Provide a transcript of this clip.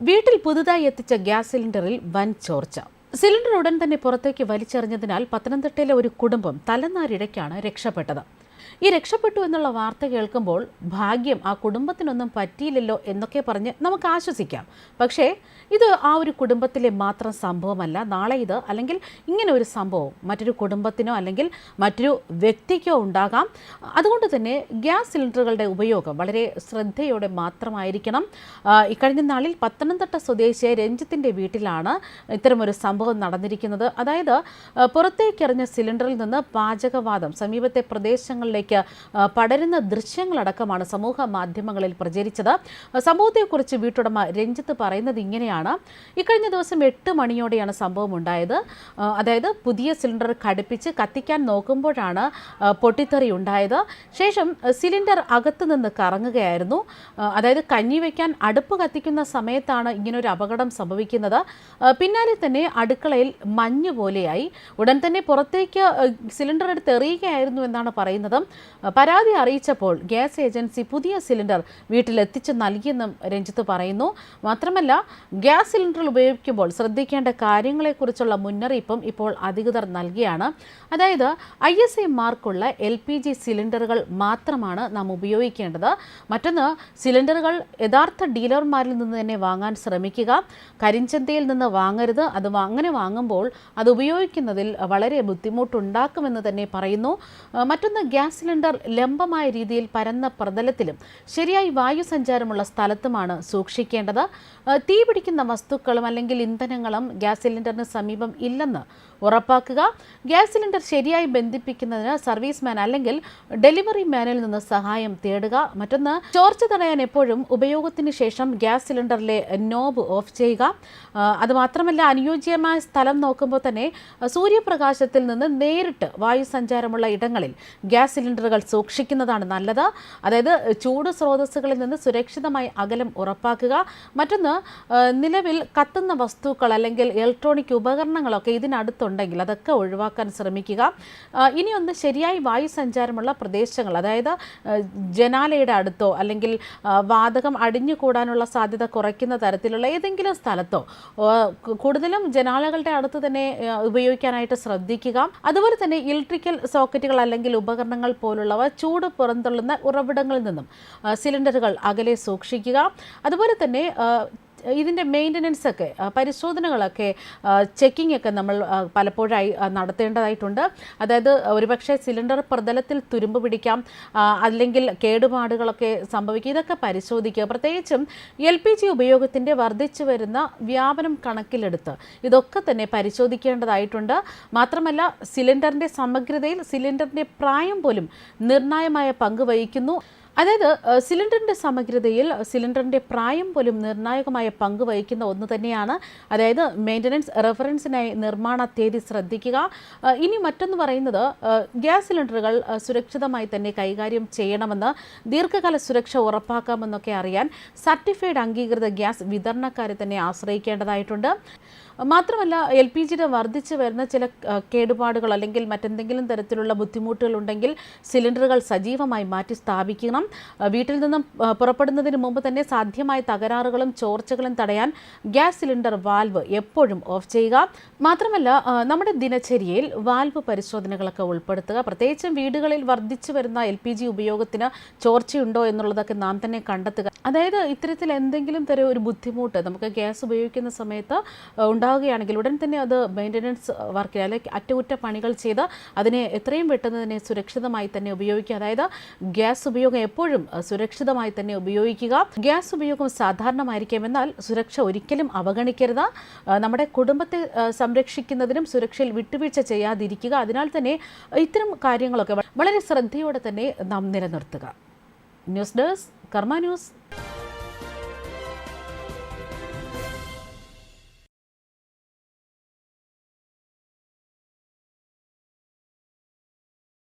വീട്ടിൽ പുതുതായി എത്തിച്ച ഗ്യാസ് സിലിണ്ടറിൽ വൻ ചോർച്ച. സിലിണ്ടർ ഉടൻ തന്നെ പുറത്തേക്ക് വലിച്ചെറിഞ്ഞതിനാൽ പത്തനംതിട്ടയിലെ ഒരു കുടുംബം തലനാരിഴയ്ക്കാണ് രക്ഷപ്പെട്ടത്. ഈ രക്ഷപ്പെട്ടു എന്നുള്ള വാർത്ത കേൾക്കുമ്പോൾ ഭാഗ്യം ആ കുടുംബത്തിനൊന്നും പറ്റിയില്ലല്ലോ എന്നൊക്കെ പറഞ്ഞ് നമുക്ക് ആശ്വസിക്കാം. പക്ഷേ ഇത് ആ ഒരു കുടുംബത്തിലെ മാത്രം സംഭവമല്ല. നാളെ ഇത് അല്ലെങ്കിൽ ഇങ്ങനെ ഒരു സംഭവം മറ്റൊരു കുടുംബത്തിനോ അല്ലെങ്കിൽ മറ്റൊരു വ്യക്തിക്കോ ഉണ്ടാകാം. അതുകൊണ്ട് തന്നെ ഗ്യാസ് സിലിണ്ടറുകളുടെ ഉപയോഗം വളരെ ശ്രദ്ധയോടെ മാത്രമായിരിക്കണം. ഇക്കഴിഞ്ഞ നാളിൽ പത്തനംതിട്ട സ്വദേശിയായ രഞ്ജിത്തിന്റെ വീട്ടിലാണ് ഇത്തരമൊരു സംഭവം നടന്നിരിക്കുന്നത്. അതായത് പുറത്തേക്കെറിഞ്ഞ സിലിണ്ടറിൽ നിന്ന് പാചകവാദം സമീപത്തെ പ്രദേശങ്ങളിലേക്ക് ആ, പടരുന്ന ദൃശ്യങ്ങളടക്കമാണ് സമൂഹ മാധ്യമങ്ങളിൽ പ്രചരിച്ചത്. സംഭവത്തെക്കുറിച്ച് വീട്ടുടമ രഞ്ജിത്ത് പറയുന്നത് ഇങ്ങനെയാണ്. ഇക്കഴിഞ്ഞ ദിവസം എട്ട് മണിയോടെയാണ് സംഭവം ഉണ്ടായത്. അതായത് പുതിയ സിലിണ്ടർ ഘടിപ്പിച്ച് കത്തിക്കാൻ നോക്കുമ്പോഴാണ് പൊട്ടിത്തെറി ഉണ്ടായത്. ശേഷം സിലിണ്ടർ അകത്ത് നിന്ന് കറങ്ങുകയായിരുന്നു. അതായത് കഞ്ഞി വയ്ക്കാൻ അടുപ്പ് കത്തിക്കുന്ന സമയത്താണ് ഇങ്ങനൊരു അപകടം സംഭവിക്കുന്നത്. പിന്നാലെ തന്നെ അടുക്കളയിൽ മഞ്ഞ് പോലെയായി. ഉടൻ തന്നെ പുറത്തേക്ക് സിലിണ്ടർ എടുത്ത് എറിയുകയായിരുന്നു എന്നാണ് പറയുന്നത്. ആ, പരാതി അറിയിച്ചപ്പോൾ ഗ്യാസ് ഏജൻസി പുതിയ സിലിണ്ടർ വീട്ടിലെത്തിച്ച് നൽകിയെന്നും രഞ്ജിത്ത് പറയുന്നു. മാത്രമല്ല ഗ്യാസ് സിലിണ്ടർ ഉപയോഗിക്കുമ്പോൾ ശ്രദ്ധിക്കേണ്ട കാര്യങ്ങളെക്കുറിച്ചുള്ള മുന്നറിയിപ്പും ഇപ്പോൾ അധികൃതർ നൽകിയാണ്. അതായത് ഐ എസ് ഐ മാർക്കുള്ള എൽ പി ജി സിലിണ്ടറുകൾ മാത്രമാണ് നാം ഉപയോഗിക്കേണ്ടത്. മറ്റൊന്ന് സിലിണ്ടറുകൾ യഥാർത്ഥ ഡീലർമാരിൽ നിന്ന് തന്നെ വാങ്ങാൻ ശ്രമിക്കുക. കരിഞ്ചന്തയിൽ നിന്ന് വാങ്ങരുത്. അത് അങ്ങനെ വാങ്ങുമ്പോൾ അത് ഉപയോഗിക്കുന്നതിൽ വളരെ ബുദ്ധിമുട്ടുണ്ടാക്കുമെന്ന് തന്നെ പറയുന്നു. മറ്റൊന്ന് ഗ്യാസ് സിലിണ്ടർ ലംബമായ രീതിയിൽ പരന്ന പ്രതലത്തിലും ശരിയായി വായു സഞ്ചാരമുള്ള സ്ഥലത്തുമാണ് സൂക്ഷിക്കേണ്ടത്. തീ പിടിക്കുന്ന വസ്തുക്കളും അല്ലെങ്കിൽ ഇന്ധനങ്ങളും ഗ്യാസ് സിലിണ്ടറിന് സമീപം ഇല്ലെന്ന് ഉറപ്പാക്കുക. ഗ്യാസ് സിലിണ്ടർ ശരിയായി ബന്ധിപ്പിക്കുന്നതിന് സർവീസ് മാൻ അല്ലെങ്കിൽ ഡെലിവറി മാനിൽ നിന്ന് സഹായം തേടുക. മറ്റൊന്ന് ചോർച്ച തടയാൻ എപ്പോഴും ഉപയോഗത്തിന് ശേഷം ഗ്യാസ് സിലിണ്ടറിലെ നോബ് ഓഫ് ചെയ്യുക. അതുമാത്രമല്ല അത് അനുയോജ്യമായ സ്ഥലം നോക്കുമ്പോൾ തന്നെ സൂര്യപ്രകാശത്തിൽ നിന്ന് നേരിട്ട് വായു സഞ്ചാരമുള്ള ഇടങ്ങളിൽ ഗ്യാസ് സിലിണ്ടറുകൾ സൂക്ഷിക്കുന്നതാണ് നല്ലത്. അതായത് ചൂട് സ്രോതസ്സുകളിൽ നിന്ന് സുരക്ഷിതമായി അകലം ഉറപ്പാക്കുക. മറ്റൊന്ന് നിലവിൽ കത്തുന്ന വസ്തുക്കൾ അല്ലെങ്കിൽ ഇലക്ട്രോണിക് ഉപകരണങ്ങളൊക്കെ ഇതിനടുത്തുണ്ടെങ്കിൽ അതൊക്കെ ഒഴിവാക്കാൻ ശ്രമിക്കുക. ഇനിയൊന്ന് ശരിയായി വായു സഞ്ചാരമുള്ള പ്രദേശങ്ങൾ അതായത് ജനാലയുടെ അടുത്തോ അല്ലെങ്കിൽ വാതകം അടിഞ്ഞു കൂടാനുള്ള സാധ്യത കുറയ്ക്കുന്ന തരത്തിലുള്ള ഏതെങ്കിലും സ്ഥലത്തോ കൂടുതലും ജനാലകളുടെ അടുത്ത് തന്നെ ഉപയോഗിക്കാനായിട്ട് ശ്രദ്ധിക്കുക. അതുപോലെ തന്നെ ഇലക്ട്രിക്കൽ സോക്കറ്റുകൾ അല്ലെങ്കിൽ ഉപകരണങ്ങൾ പോലുള്ളവ ചൂട് പുറന്തള്ളുന്ന ഉറവിടങ്ങളിൽ നിന്നും സിലിണ്ടറുകൾ അകലെ സൂക്ഷിക്കുക. അതുപോലെ തന്നെ ഇതിന്റെ മെയിന്റനൻസ് ഒക്കെ പരിശോധനകളൊക്കെ ചെക്കിംഗ് ഒക്കെ നമ്മൾ പലപ്പോഴായി നടത്തേണ്ടതായിട്ടുണ്ട്. അതായത് ഒരുപക്ഷെ സിലിണ്ടർ പ്രതലത്തിൽ തുരുമ്പ് പിടിക്കാം അല്ലെങ്കിൽ കേടുപാടുകളൊക്കെ സംഭവിക്കുക ഇതൊക്കെ പരിശോധിക്കുക. പ്രത്യേകിച്ചും എൽ പി ജി ഉപയോഗത്തിന്റെ വർദ്ധിച്ചു വരുന്ന വ്യാപനം കണക്കിലെടുത്ത് ഇതൊക്കെ തന്നെ പരിശോധിക്കേണ്ടതായിട്ടുണ്ട്. മാത്രമല്ല സിലിണ്ടറിന്റെ സമഗ്രതയിൽ സിലിണ്ടറിന്റെ പ്രായം പോലും നിർണായകമായ പങ്ക് വഹിക്കുന്നു. അതായത് സിലിണ്ടറിന്റെ സമഗ്രതയിൽ സിലിണ്ടറിന്റെ പ്രായം പോലും നിർണായകമായ പങ്ക് വഹിക്കുന്ന ഒന്ന് തന്നെയാണ്. അതായത് മെയിന്റനൻസ് റെഫറൻസിനായി നിർമ്മാണ തീയതി ശ്രദ്ധിക്കുക. ഇനി മറ്റൊന്ന് പറയുന്നത് ഗ്യാസ് സിലിണ്ടറുകൾ സുരക്ഷിതമായി തന്നെ കൈകാര്യം ചെയ്യണമെന്ന് ദീർഘകാല സുരക്ഷ ഉറപ്പാക്കാമെന്നൊക്കെ അറിയാൻ സർട്ടിഫൈഡ് അംഗീകൃത ഗ്യാസ് വിതരണക്കാരെ തന്നെ ആശ്രയിക്കേണ്ടതായിട്ടുണ്ട്. മാത്രമല്ല എൽ പി ജിയുടെ വർദ്ധിച്ചു വരുന്ന ചില കേടുപാടുകൾ അല്ലെങ്കിൽ മറ്റെന്തെങ്കിലും തരത്തിലുള്ള ബുദ്ധിമുട്ടുകൾ ഉണ്ടെങ്കിൽ സിലിണ്ടറുകൾ സജീവമായി മാറ്റി സ്ഥാപിക്കണം. വീട്ടിൽ നിന്നും പുറപ്പെടുന്നതിന് മുമ്പ് തന്നെ സാധ്യമായ തകരാറുകളും ചോർച്ചകളും തടയാൻ ഗ്യാസ് സിലിണ്ടർ വാൽവ് എപ്പോഴും ഓഫ് ചെയ്യുക. മാത്രമല്ല നമ്മുടെ ദിനചര്യയിൽ വാൽവ് പരിശോധനകളൊക്കെ ഉൾപ്പെടുത്തുക. പ്രത്യേകിച്ചും വീടുകളിൽ വർദ്ധിച്ചു വരുന്ന എൽ പി ജി ഉപയോഗത്തിന് ചോർച്ചയുണ്ടോ എന്നുള്ളതൊക്കെ നാം തന്നെ കണ്ടെത്തുക. അതായത് ഇത്തരത്തിൽ എന്തെങ്കിലും തരം ഒരു ബുദ്ധിമുട്ട് നമുക്ക് ഗ്യാസ് ഉപയോഗിക്കുന്ന സമയത്ത് ഏഹ്, ഉണ്ടാവുകയാണെങ്കിൽ ഉടൻ തന്നെ അത് മെയിന്റനൻസ് വർക്ക് അല്ലെങ്കിൽ അറ്റകുറ്റപ്പണികൾ ചെയ്ത് അതിനെ എത്രയും പെട്ടെന്ന് തന്നെ സുരക്ഷിതമായി തന്നെ ഉപയോഗിക്കുക. അതായത് ഗ്യാസ് ഉപയോഗം എപ്പോഴും സുരക്ഷിതമായി തന്നെ ഉപയോഗിക്കുക. ഗ്യാസ് ഉപയോഗം സാധാരണമായിരിക്കാം എന്നാൽ സുരക്ഷ ഒരിക്കലും അവഗണിക്കരുത്. നമ്മുടെ കുടുംബത്തെ സംരക്ഷിക്കുന്നതിനും സുരക്ഷയിൽ വിട്ടുവീഴ്ച ചെയ്യാതിരിക്കുക. അതിനാൽ തന്നെ ഇത്തരം കാര്യങ്ങളൊക്കെ വളരെ ശ്രദ്ധയോടെ തന്നെ നാം നിലനിർത്തുക. News desk Karma news.